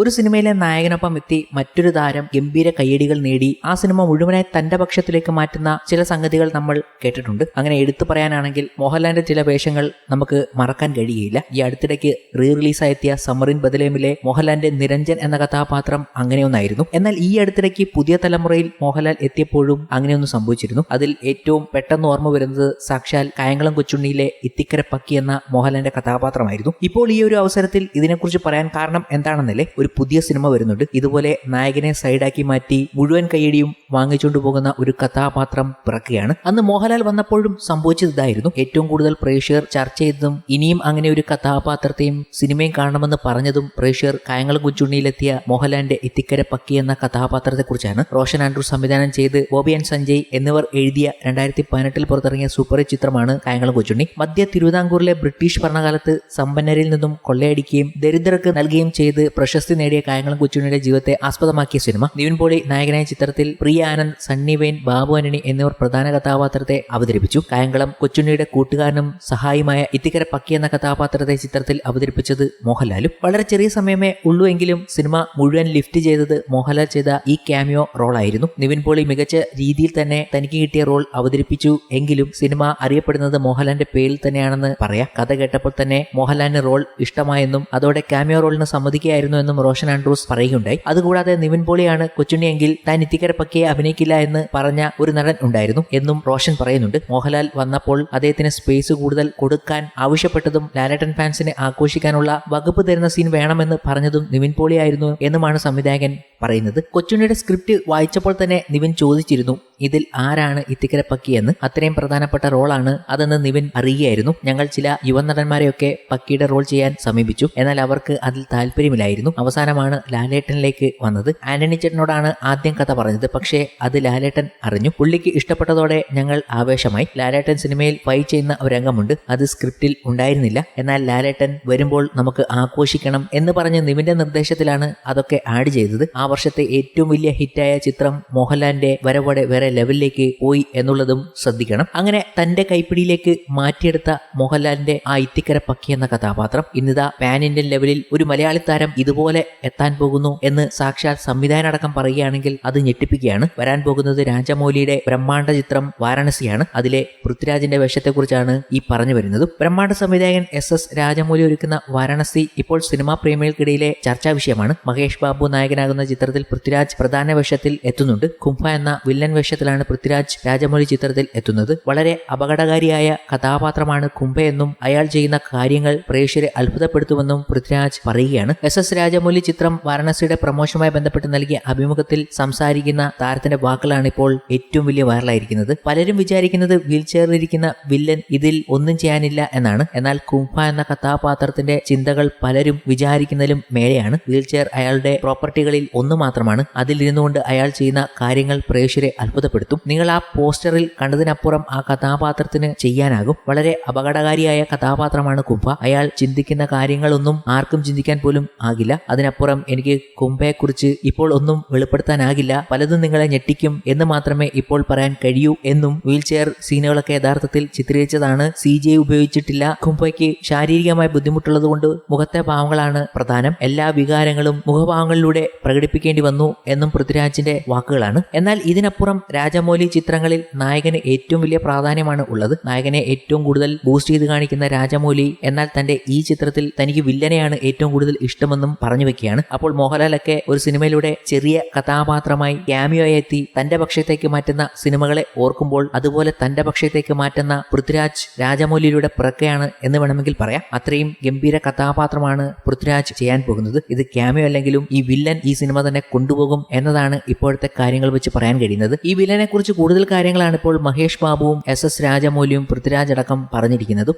ഒരു സിനിമയിലെ നായകനൊപ്പം എത്തി മറ്റൊരു താരം ഗംഭീര കയ്യടികൾ നേടി ആ സിനിമ മുഴുവനായി തന്റെ പക്ഷത്തിലേക്ക് മാറ്റുന്ന ചില സംഗതികൾ നമ്മൾ കേട്ടിട്ടുണ്ട്. അങ്ങനെ എടുത്തു പറയാനാണെങ്കിൽ മോഹൻലാലിന്റെ ചില വേഷങ്ങൾ നമുക്ക് മറക്കാൻ കഴിയുകയില്ല. ഈ അടുത്തിടയ്ക്ക് റീ റിലീസായെത്തിയ സമറിൻ ബദലേമിലെ മോഹൻലാലിന്റെ നിരഞ്ജൻ എന്ന കഥാപാത്രം അങ്ങനെയൊന്നായിരുന്നു. എന്നാൽ ഈ അടുത്തിടയ്ക്ക് പുതിയ തലമുറയിൽ മോഹൻലാൽ എത്തിയപ്പോഴും അങ്ങനെയൊന്നും സംഭവിച്ചിരുന്നു. അതിൽ ഏറ്റവും പെട്ടെന്ന് ഓർമ്മ വരുന്നത് സാക്ഷാൽ കായംകുളം കൊച്ചുണ്ണിയിലെ ഇത്തിക്കര പക്കി എന്ന മോഹൻലാലിന്റെ കഥാപാത്രമായിരുന്നു. ഇപ്പോൾ ഈ ഒരു അവസരത്തിൽ ഇതിനെക്കുറിച്ച് പറയാൻ കാരണം എന്താണെന്നല്ലേ? ഒരു പുതിയ സിനിമ വരുന്നുണ്ട്. ഇതുപോലെ നായകനെ സൈഡാക്കി മാറ്റി മുഴുവൻ കൈയടിയും വാങ്ങിച്ചുകൊണ്ട് പോകുന്ന ഒരു കഥാപാത്രം പിറക്കുകയാണ്. അന്ന് മോഹൻലാൽ വന്നപ്പോഴും സംഭവിച്ചതായിരുന്നു ഏറ്റവും കൂടുതൽ പ്രേക്ഷകർ ചർച്ച ചെയ്തതും ഇനിയും അങ്ങനെ ഒരു കഥാപാത്രത്തെയും സിനിമയും കാണണമെന്ന് പറഞ്ഞതും പ്രേക്ഷകർ കായംകുളം കുച്ചുണ്ണിയിലെത്തിയ മോഹൻലാലിന്റെ ഇത്തിക്കര പക്കി എന്ന കഥാപാത്രത്തെക്കുറിച്ചാണ്. റോഷൻ ആൻഡ്രൂ സംവിധാനം ചെയ്ത് ബോബി ആൻഡ് സഞ്ജയ് എന്നിവർ എഴുതിയ രണ്ടായിരത്തി പതിനെട്ടിൽ പുറത്തിറങ്ങിയ സൂപ്പർ ചിത്രമാണ് കായംകുളം കൊച്ചുണ്ണി മധ്യ തിരുവിതാംകൂറിലെ ബ്രിട്ടീഷ് ഭരണകാലത്ത് സമ്പന്നരിൽ നിന്നും കൊള്ളയടിക്കുകയും ദരിദ്രർക്ക് നൽകുകയും ചെയ്ത് പ്രശസ്തി നേടിയ കായംകുളം കൊച്ചുണ്ണിയുടെ ജീവിതത്തെ ആസ്പദമാക്കിയ സിനിമ. നിവിൻ പോളി നായകനായ ചിത്രത്തിൽ പ്രിയ ആനന്ദ് സണ്ണി വെയിൻ ബാബു ആന്റണി എന്നിവർ പ്രധാന കഥാപാത്രത്തെ അവതരിപ്പിച്ചു. കായംകുളം കൊച്ചുണ്ണിയുടെ കൂട്ടുകാരനും സഹായിയുമായ ഇത്തിക്കര പക്കി എന്ന കഥാപാത്രത്തെ ചിത്രത്തിൽ അവതരിപ്പിച്ചത് മോഹൻലാലും. വളരെ ചെറിയ സമയമേ ഉള്ളൂ എങ്കിലും സിനിമ മുഴുവൻ ലിഫ്റ്റ് ചെയ്തത് മോഹൻലാൽ ചെയ്ത ഈ ക്യാമിയോ റോളായിരുന്നു. നിവിൻ പോളി മികച്ച രീതിയിൽ തന്നെ തനിക്ക് കിട്ടിയ റോൾ അവതരിപ്പിച്ചു എങ്കിലും സിനിമ അറിയപ്പെടുന്നത് മോഹൻലാലിന്റെ പേരിൽ തന്നെയാണെന്ന് പറയാം. കഥ കേട്ടപ്പോൾ തന്നെ മോഹൻലാലിന് റോൾ ഇഷ്ടമായെന്നും അതോടെ ക്യാമിയോ റോളിന് സമ്മതിക്കുകയായിരുന്നു എന്നും റോഷൻ ആൻഡ്രൂസ് പറയുകയുണ്ടായി. അതുകൂടാതെ നിവിൻ പോളിയാണ് കൊച്ചുണ്ണിയെങ്കിൽ താൻ ഇത്തിക്കര പക്കിയെ അഭിനയിക്കില്ല എന്ന് പറഞ്ഞ ഒരു നടൻ ഉണ്ടായിരുന്നു എന്നും റോഷൻ പറയുന്നുണ്ട്. മോഹൻലാൽ വന്നപ്പോൾ അദ്ദേഹത്തിന് സ്പേസ് കൂടുതൽ കൊടുക്കാൻ ആവശ്യപ്പെട്ടതും ലാലേട്ടൻ ഫാൻസിനെ ആഘോഷിക്കാനുള്ള വകുപ്പ് തരുന്ന സീൻ വേണമെന്ന് പറഞ്ഞതും നിവിൻ പോളിയായിരുന്നു എന്നുമാണ് സംവിധായകൻ പറയുന്നത്. കൊച്ചുണ്ണിയുടെ സ്ക്രിപ്റ്റ് വായിച്ചപ്പോൾ തന്നെ നിവിൻ ചോദിച്ചിരുന്നു ഇതിൽ ആരാണ് ഇത്തിക്കര പക്കിയെന്ന് അത്രയും പ്രധാനപ്പെട്ട റോളാണ് അതെന്ന് നിവിൻ അറിയുകയായിരുന്നു. ഞങ്ങൾ ചില യുവനടന്മാരെയൊക്കെ പക്കിയുടെ റോൾ ചെയ്യാൻ സമീപിച്ചു. എന്നാൽ അവർക്ക് അതിൽ താല്പര്യമില്ലായിരുന്നു. അവസാനമാണ് ലാലേട്ടനിലേക്ക് വന്നത്. ആന്റണി ചേട്ടനോടാണ് ആദ്യം കഥ പറഞ്ഞത്. പക്ഷേ അത് ലാലേട്ടൻ അറിഞ്ഞു. പുള്ളിക്ക് ഇഷ്ടപ്പെട്ടതോടെ ഞങ്ങൾ ആവേശമായി. ലാലേട്ടൻ സിനിമയിൽ ഫൈറ്റ് ചെയ്യുന്ന ഒരു രംഗമുണ്ട് അത് സ്ക്രിപ്റ്റിൽ ഉണ്ടായിരുന്നില്ല. എന്നാൽ ലാലേട്ടൻ വരുമ്പോൾ നമുക്ക് ആഘോഷിക്കണം എന്ന് പറഞ്ഞ് നിവിന്റെ നിർദ്ദേശത്തിലാണ് അതൊക്കെ ആഡ് ചെയ്തത്. ആ വർഷത്തെ ഏറ്റവും വലിയ ഹിറ്റായ ചിത്രം മോഹൻലാലിന്റെ വരവോടെ വേറെ ലെവലിലേക്ക് പോയി എന്നുള്ളതും ശ്രദ്ധിക്കണം. അങ്ങനെ തന്റെ കൈപ്പിടിയിലേക്ക് മാറ്റിയെടുത്ത മോഹൻലാലിന്റെ ആ ഇത്തിക്കര പക്കി എന്ന കഥാപാത്രം ഇന്നിതാ പാൻ ഇന്ത്യൻ ലെവലിൽ ഒരു മലയാളി താരം ഇതുപോലെ എത്താൻ പോകുന്നു എന്ന് സാക്ഷാൽ സംവിധാനം അടക്കം പറയുകയാണെങ്കിൽ അത് ഞെട്ടിപ്പിക്കുകയാണ്. വരാൻ പോകുന്നത് രാജമൗലിയുടെ ബ്രഹ്മാണ്ഡ ചിത്രം വാരാണസിയാണ്. അതിലെ പൃഥ്വിരാജിന്റെ വേഷത്തെക്കുറിച്ചാണ് ഈ പറഞ്ഞു വരുന്നത്. ബ്രഹ്മാണ്ഡ സംവിധായകൻ എസ് എസ് രാജമൗലി ഒരുക്കുന്ന വാരാണസി ഇപ്പോൾ സിനിമാ പ്രേമികൾക്കിടയിലെ ചർച്ചാ വിഷയമാണ്. മഹേഷ് ബാബു നായകനാകുന്ന ചിത്രത്തിൽ പൃഥ്വിരാജ് പ്രധാന വേഷത്തിൽ എത്തുന്നുണ്ട്. കുംഭ എന്ന വില്ലൻ വേഷത്തിലാണ് പൃഥ്വിരാജ് രാജമൗലി ചിത്രത്തിൽ എത്തുന്നത്. വളരെ അപകടകാരിയായ കഥാപാത്രമാണ് കുംഭ എന്നും അയാൾ ചെയ്യുന്ന കാര്യങ്ങൾ പ്രേക്ഷകരെ അത്ഭുതപ്പെടുത്തുമെന്നും പൃഥ്വിരാജ് പറയുകയാണ്. എസ് എസ് രാജമൗലി ചിത്രം വാരണസിയുടെ പ്രമോഷനുമായി ബന്ധപ്പെട്ട് നൽകിയ അഭിമുഖത്തിൽ സംസാരിക്കുന്ന താരത്തിന്റെ വാക്കുകളാണ് ഇപ്പോൾ ഏറ്റവും വലിയ വൈറലായിരിക്കുന്നത്. പലരും വിചാരിക്കുന്നത് വീൽ ചെയറിലിരിക്കുന്ന വില്ലൻ ഇതിൽ ഒന്നും ചെയ്യാനില്ല എന്നാണ്. എന്നാൽ കുംഭ എന്ന കഥാപാത്രത്തിന്റെ ചിന്തകൾ പലരും വിചാരിക്കുന്നതിലും മേലെയാണ്. വീൽ ചെയർ അയാളുടെ പ്രോപ്പർട്ടികളിൽ ഒന്ന് മാത്രമാണ്. അതിലിരുന്നുകൊണ്ട് അയാൾ ചെയ്യുന്ന കാര്യങ്ങൾ പ്രേക്ഷരെ അത്ഭുതപ്പെടുത്തും. നിങ്ങൾ ആ പോസ്റ്ററിൽ കണ്ടതിനപ്പുറം ആ കഥാപാത്രത്തിന് ചെയ്യാനാകും. വളരെ അപകടകാരിയായ കഥാപാത്രമാണ് കുംഭ. അയാൾ ചിന്തിക്കുന്ന കാര്യങ്ങളൊന്നും ആർക്കും ചിന്തിക്കാൻ പോലും ആകില്ല. അതിനപ്പുറം എനിക്ക് കുംഭയെക്കുറിച്ച് ഇപ്പോൾ ഒന്നും വെളിപ്പെടുത്താനാകില്ല. പലതും നിങ്ങളെ ഞെട്ടിക്കും എന്ന് മാത്രമേ ഇപ്പോൾ പറയാൻ കഴിയൂ എന്നും വീൽ ചെയർ സീനുകളൊക്കെ യഥാർത്ഥത്തിൽ ചിത്രീകരിച്ചതാണ്. സി ജെ ഉപയോഗിച്ചിട്ടില്ല. കുംഭയ്ക്ക് ശാരീരികമായ ബുദ്ധിമുട്ടുള്ളതുകൊണ്ട് മുഖത്തെ ഭാവങ്ങളാണ് പ്രധാനം. എല്ലാ വികാരങ്ങളും മുഖഭാവങ്ങളിലൂടെ പ്രകടിപ്പിക്കേണ്ടി വന്നു എന്നും പൃഥ്വിരാജിന്റെ വാക്കുകളാണ്. എന്നാൽ ഇതിനപ്പുറം രാജമൗലി ചിത്രങ്ങളിൽ നായകന് ഏറ്റവും വലിയ പ്രാധാന്യമാണ് ഉള്ളത്. നായകനെ ഏറ്റവും കൂടുതൽ ബൂസ്റ്റ് ചെയ്ത് കാണിക്കുന്ന രാജമൗലി എന്നാൽ തന്റെ ഈ ചിത്രത്തിൽ തനിക്ക് വില്ലനെയാണ് ഏറ്റവും കൂടുതൽ ഇഷ്ടമെന്നും പറഞ്ഞു വെക്കുകയാണ്. അപ്പോൾ മോഹൻലാലൊക്കെ ഒരു സിനിമയിലൂടെ ചെറിയ കഥാപാത്രമായി ക്യാമിയോയെ എത്തി തന്റെ പക്ഷത്തേക്ക് മാറ്റുന്ന സിനിമകളെ ഓർക്കുമ്പോൾ അതുപോലെ തന്റെ പക്ഷത്തേക്ക് മാറ്റുന്ന പൃഥ്വിരാജ് രാജമൗലിയിലൂടെ പിറക്കുകയാണ് എന്ന് വേണമെങ്കിൽ പറയാം. അത്രയും ഗംഭീര കഥാപാത്രമാണ് പൃഥ്വിരാജ് ചെയ്യാൻ പോകുന്നത്. ഇത് ക്യാമിയോ അല്ലെങ്കിലും ഈ വില്ലൻ ഈ സിനിമ തന്നെ കൊണ്ടുപോകും എന്നതാണ് ഇപ്പോഴത്തെ കാര്യങ്ങൾ വെച്ച് പറയാൻ കഴിയുന്നത്. ഈ വില്ലനെ കുറിച്ച് കൂടുതൽ കാര്യങ്ങളാണ് ഇപ്പോൾ മഹേഷ് ബാബുവും എസ് എസ് രാജമൗലിയും പൃഥ്വിരാജ് അടക്കം പറഞ്ഞിരിക്കുന്നത്.